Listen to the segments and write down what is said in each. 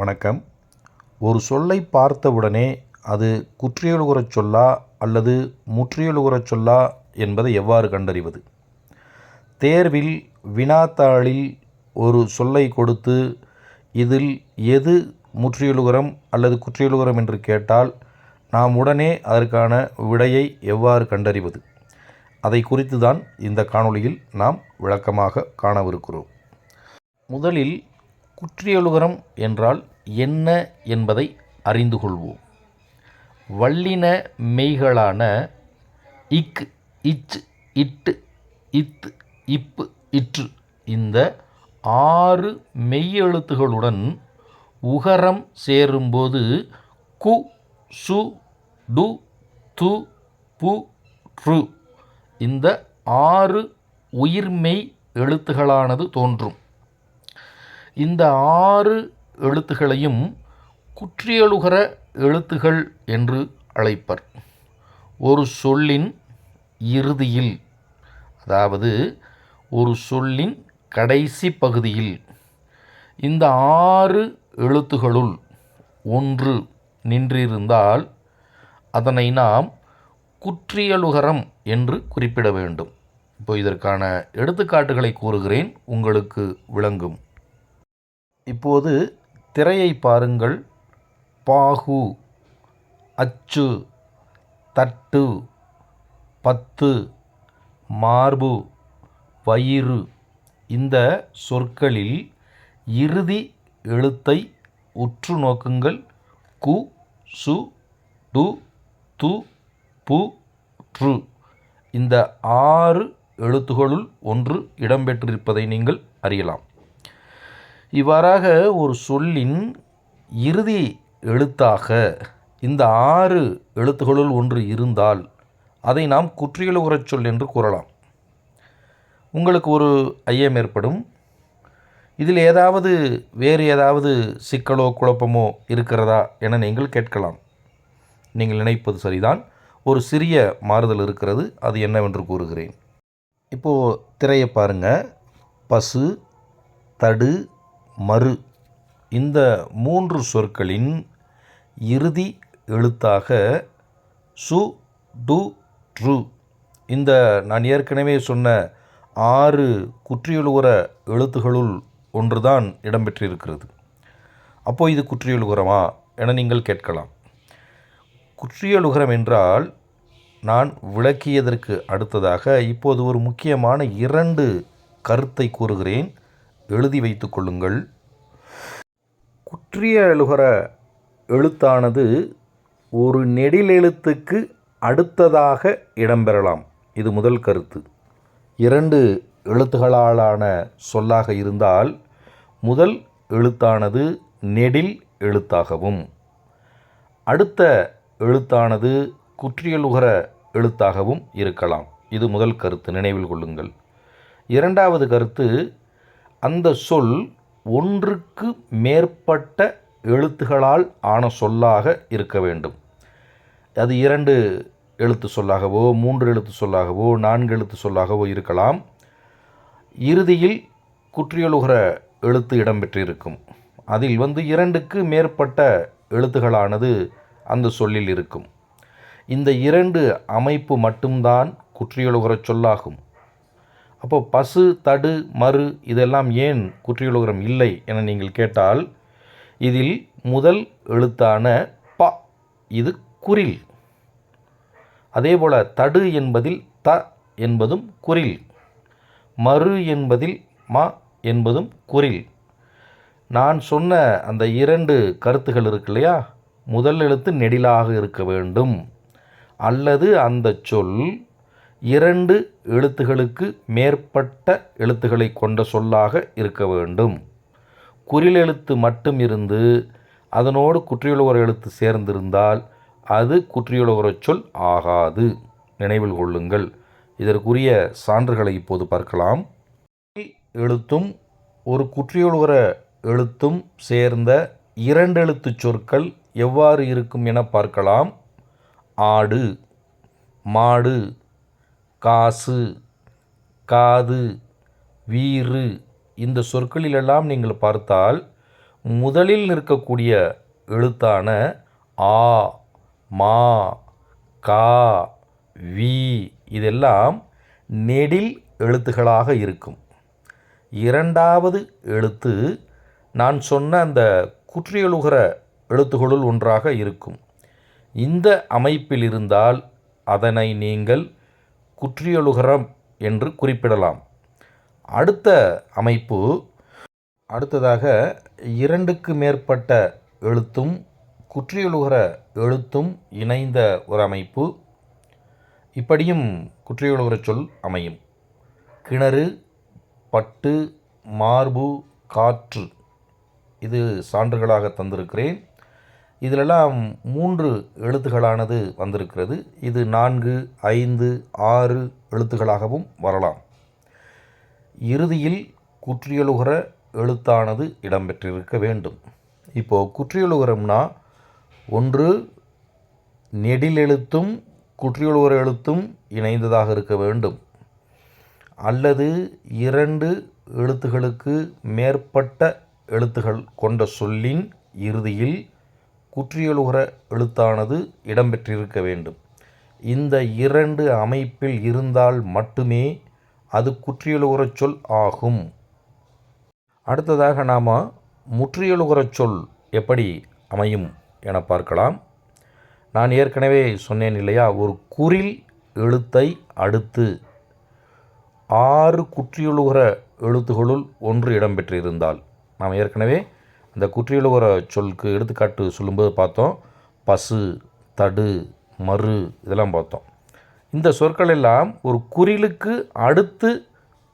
வணக்கம். ஒரு சொல்லை பார்த்தவுடனே அது குற்றியலுகுறச் சொல்லா அல்லது முற்றியலுகுறச் சொல்லா என்பதை எவ்வாறு கண்டறிவது? தேர்வில் வினாத்தாளில் ஒரு சொல்லை கொடுத்து இதில் எது முற்றியலுகரம் அல்லது குற்றியலுகரம் என்று கேட்டால் நாம் உடனே அதற்கான விடையை எவ்வாறு கண்டறிவது? அதை குறித்து தான் இந்த காணொளியில் நாம் விளக்கமாக காணவிருக்கிறோம். முதலில் குற்றியலுகரம் என்றால் என்ன என்பதை அறிந்து கொள்வோம். வல்லின மெய்களான இக் இச் இட்டு இத் இப்பு இற்று இந்த ஆறு மெய்யெழுத்துகளுடன் உகரம் சேரும்போது கு சு டு து பு ரு இந்த ஆறு உயிர்மெய் எழுத்துகளானது தோன்றும். இந்த ஆறு எழுத்துகளையும் குற்றியலுகர எழுத்துகள் என்று அழைப்பர். ஒரு சொல்லின் இறுதியில் அதாவது ஒரு சொல்லின் கடைசி பகுதியில் இந்த ஆறு எழுத்துகளுள் ஒன்று நின்றிருந்தால் அதனை நாம் குற்றியலுகரம் என்று குறிப்பிட வேண்டும். இப்போ இதற்கான எடுத்துக்காட்டுகளை கூறுகிறேன் உங்களுக்கு விளங்கும். இப்போது திரையை பாருங்கள். பாகு அச்சு தட்டு பத்து மார்பு வயிறு. இந்த சொற்களில் இறுதி எழுத்தை உற்று நோக்குங்கள். கு சு டு து பு ட்ரு இந்த ஆறு எழுத்துகளுள் ஒன்று இடம்பெற்றிருப்பதை நீங்கள் அறியலாம். இவ்வாறாக ஒரு சொல்லின் இறுதி எழுத்தாக இந்த ஆறு எழுத்துகளுள் ஒன்று இருந்தால் அதை நாம் குற்றியலுகுறச் சொல் என்று கூறலாம். உங்களுக்கு ஒரு ஐயம் ஏற்படும். இதில் ஏதாவது வேறு ஏதாவது சிக்கலோ குழப்பமோ இருக்கிறதா என நீங்கள் கேட்கலாம். நீங்கள் நினைப்பது சரிதான். ஒரு சிறிய மாறுதல் இருக்கிறது. அது என்னவென்று கூறுகிறேன். இப்போது திரையை பாருங்கள் பசு தடு மறு. இந்த மூன்று சொற்களின் இறுதி எழுத்தாக சு டு ட்ரு இந்த நான் ஏற்கனவே சொன்ன ஆறு குற்றியலுகர எழுத்துகளுள் ஒன்றுதான் இடம்பெற்றிருக்கிறது. அப்போ இது குற்றியலுகரமா என நீங்கள் கேட்கலாம். குற்றியலுகரம் என்றால் நான் விளக்கியதற்கு அடுத்ததாக இப்போது ஒரு முக்கியமான இரண்டு கருத்தை கூறுகிறேன். எழுதி வைத்து கொள்ளுங்கள். குற்றியலுகர எழுத்தானது ஒரு நெடிலெழுத்துக்கு அடுத்ததாக இடம்பெறலாம். இது முதல் கருத்து. இரண்டு எழுத்துகளாலான சொல்லாக இருந்தால் முதல் எழுத்தானது நெடில் எழுத்தாகவும் அடுத்த எழுத்தானது குற்றியலுகர எழுத்தாகவும் இருக்கலாம். இது முதல் கருத்து. நினைவில் கொள்ளுங்கள். இரண்டாவது கருத்து அந்த சொல் ஒன்றுக்கு மேற்பட்ட எழுத்துகளால் ஆன சொல்லாக இருக்க வேண்டும். அது இரண்டு எழுத்து சொல்லாகவோ மூன்று எழுத்து சொல்லாகவோ நான்கு எழுத்து சொல்லாகவோ இருக்கலாம். இறுதியில் குற்றியலுகிற எழுத்து இடம்பெற்றிருக்கும். அதில் வந்து இரண்டுக்கு மேற்பட்ட எழுத்துகளானது அந்த சொல்லில் இருக்கும். இந்த இரண்டு அமைப்பு மட்டும்தான் குற்றியலுகிற சொல்லாகும். அப்போ பசு தடு மறு இதெல்லாம் ஏன் குற்றியுலகரம் இல்லை என நீங்கள் கேட்டால் இதில் முதல் எழுத்தான ப இது குரில். அதேபோல் தடு என்பதில் த என்பதும் குரில். மறு என்பதில் ம என்பதும் குரில். நான் சொன்ன அந்த இரண்டு கருத்துகள் இருக்கு இல்லையா? முதல் எழுத்து நெடிலாக இருக்க வேண்டும். அல்லது அந்த சொல் இரண்டு எழுத்துகளுக்கு மேற்பட்ட எழுத்துக்களை கொண்ட சொல்லாக இருக்க வேண்டும். குறில் எழுத்து மட்டும் இருந்து அதனோடு குற்றியலுகர எழுத்து சேர்ந்திருந்தால் அது குற்றியலுகரச் சொல் ஆகாது. நினைவில் கொள்ளுங்கள். இதற்குரிய சான்றுகளை இப்போது பார்க்கலாம். எழுத்தும் ஒரு குற்றியலுகர எழுத்தும் சேர்ந்த இரண்டு எழுத்து சொற்கள் எவ்வாறு இருக்கும் என பார்க்கலாம். ஆடு மாடு காசு காது வீறு இந்த சொற்களிலெல்லாம் நீங்கள் பார்த்தால் முதலில் நிற்கக்கூடிய எழுத்தான ஆ மா கா வி இதெல்லாம் நெடில் எழுத்துகளாக இருக்கும். இரண்டாவது எழுத்து நான் சொன்ன அந்த குற்றியலுகிற எழுத்துகளுள் ஒன்றாக இருக்கும். இந்த அமைப்பில் இருந்தால் அதனை நீங்கள் குற்றியலுகரம் என்று குறிப்பிடலாம். அடுத்த அமைப்பு அடுத்ததாக இரண்டுக்கு மேற்பட்ட எழுத்தும் குற்றியலுகர எழுத்தும் இணைந்த ஒரு அமைப்பு. இப்படியும் குற்றியலுகர சொல் அமையும். கிணறு பட்டு மார்பு காற்று. இது சான்றுகளாக தந்திருக்கிறேன். இதிலெல்லாம் மூன்று எழுத்துகளானது வந்திருக்கிறது. இது நான்கு ஐந்து ஆறு எழுத்துகளாகவும் வரலாம். இறுதியில் குற்றியலுகர எழுத்தானது இடம்பெற்றிருக்க வேண்டும். இப்போது குற்றியலுகரம்னா ஒன்று நெடிலெழுத்தும் குற்றியலுகர எழுத்தும் இணைந்ததாக இருக்க வேண்டும். அல்லது இரண்டு எழுத்துகளுக்கு மேற்பட்ட எழுத்துகள் கொண்ட சொல்லின் இறுதியில் குற்றியலுகர எழுத்தானது இடம்பெற்றிருக்க வேண்டும். இந்த இரண்டு அமைப்பில் இருந்தால் மட்டுமே அது குற்றியலுகரச் சொல் ஆகும். அடுத்ததாக நாம் முற்றியலுகரச் சொல் எப்படி அமையும் என பார்க்கலாம். நான் ஏற்கனவே சொன்னேன் இல்லையா ஒரு குறில் எழுத்தை அடுத்து ஆறு குற்றியலுகர எழுத்துகளுள் ஒன்று இடம்பெற்றிருந்தால். நாம் ஏற்கனவே அந்த குற்றியலுகர சொல்லுக்கு எடுத்துக்காட்டு சொல்லும்போது பார்த்தோம். பசு தடு மறு இதெல்லாம் பார்த்தோம். இந்த சொற்கள் எல்லாம் ஒரு குறிலுக்கு அடுத்து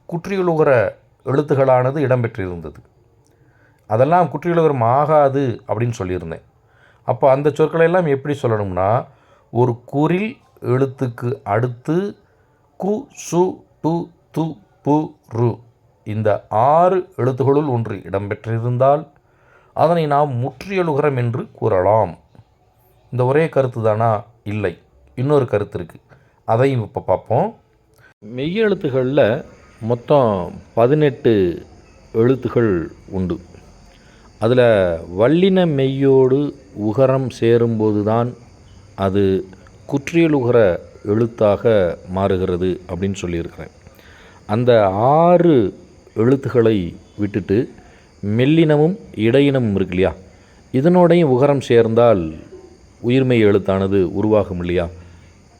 குற்றியலுகர எழுத்துகளானது இடம்பெற்றிருந்தது. அதெல்லாம் குற்றியலுகரம் ஆகாது அப்படின்னு சொல்லியிருந்தேன். அப்போ அந்த சொற்களை எல்லாம் எப்படி சொல்லணும்னா ஒரு குறில் எழுத்துக்கு அடுத்து கு சு டு து பு ரு இந்த ஆறு எழுத்துகளுள் ஒன்று இடம்பெற்றிருந்தால் அதனை நாம் முற்றியலுகரம் என்று கூறலாம். இந்த ஒரே கருத்து தானா? இல்லை. இன்னொரு கருத்து இருக்குது அதையும் இப்போ பார்ப்போம். மெய்யெழுத்துகளில் மொத்தம் பதினெட்டு எழுத்துகள் உண்டு. அதில் வல்லின மெய்யோடு உகரம் சேரும்போது தான் அது குற்றியலுகர எழுத்தாக மாறுகிறது அப்படின்னு சொல்லியிருக்கிறேன். அந்த ஆறு எழுத்துக்களை விட்டுட்டு மெல்லினமும் இடையினமும் இருக்கு இல்லையா இதனோடையும் உகரம் சேர்ந்தால் உயிர்மெய் எழுத்தானது உருவாகும் இல்லையா?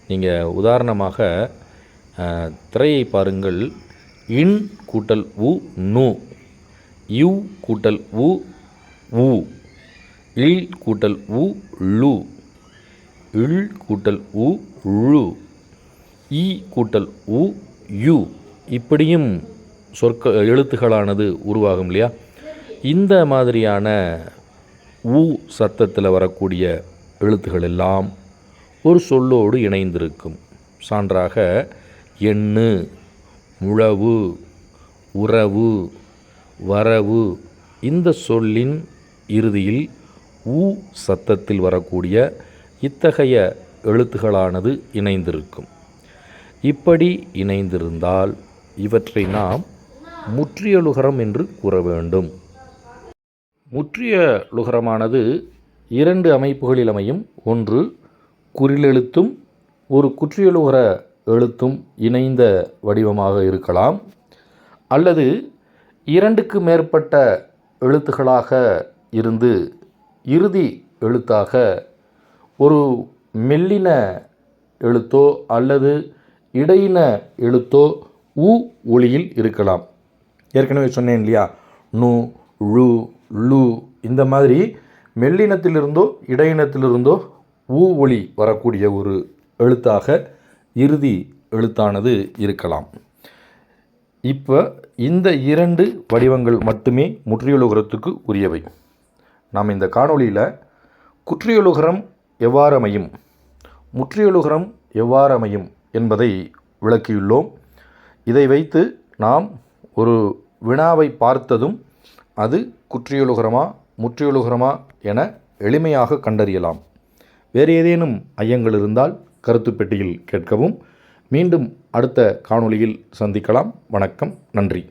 நீங்கள் உதாரணமாக திரையை பாருங்கள். இன் கூட்டல் உ நு. யு கூட்டல் உ உ. இல் கூட்டல் உ லு. இல் கூட்டல் உ ழு இ கூட்டல் உ யு. இப்படியும் சொற்க எழுத்துக்களானது உருவாகும் இல்லையா? இந்த மாதிரியான ஊ சத்தத்தில் வரக்கூடிய எழுத்துக்கள் எல்லாம் ஒரு சொல்லோடு இணைந்திருக்கும். சான்றாக எண்ணு முழவு உறவு வரவு இந்த சொல்லின் இறுதியில் ஊ சத்தத்தில் வரக்கூடிய இத்தகைய எழுத்துகளானது இணைந்திருக்கும். இப்படி இணைந்திருந்தால் இவற்றை நாம் முற்றியலுகரம் என்று கூற வேண்டும். முற்றிய லுகரமானது இரண்டு அமைப்புகளில் அமையும். ஒன்று குறிலெழுத்தும் ஒரு குற்றியலுகர எழுத்தும் இணைந்த வடிவமாக இருக்கலாம். அல்லது இரண்டுக்கு மேற்பட்ட எழுத்துக்களாக இருந்து இறுதி எழுத்தாக ஒரு மெல்லின எழுத்தோ அல்லது இடையின எழுத்தோ உ ஒளியில் இருக்கலாம். ஏற்கனவே சொன்னேன் இல்லையா? நு ழு லு இந்த மாதிரி மெல்லினத்திலிருந்தோ இடையினத்திலிருந்தோ ஊ ஒளி வரக்கூடிய ஒரு எழுத்தாக இறுதி எழுத்தானது இருக்கலாம். இப்போ இந்த இரண்டு வடிவங்கள் மட்டுமே முற்றியலுகரத்துக்கு உரியவை. நாம் இந்த காணொளியில் குற்றியலுகரம் எவ்வாறு அமையும் முற்றியலுகரம் எவ்வாறு அமையும் என்பதை விளக்கியுள்ளோம். இதை வைத்து நாம் ஒரு வினாவை பார்த்ததும் அது குற்றியலுகரமா முற்றியலுகரமா என எளிமையாக கண்டறியலாம். வேறு ஏதேனும் ஐயங்கள் இருந்தால் கருத்து பெட்டியில் கேட்கவும். மீண்டும் அடுத்த காணொளியில் சந்திக்கலாம். வணக்கம். நன்றி.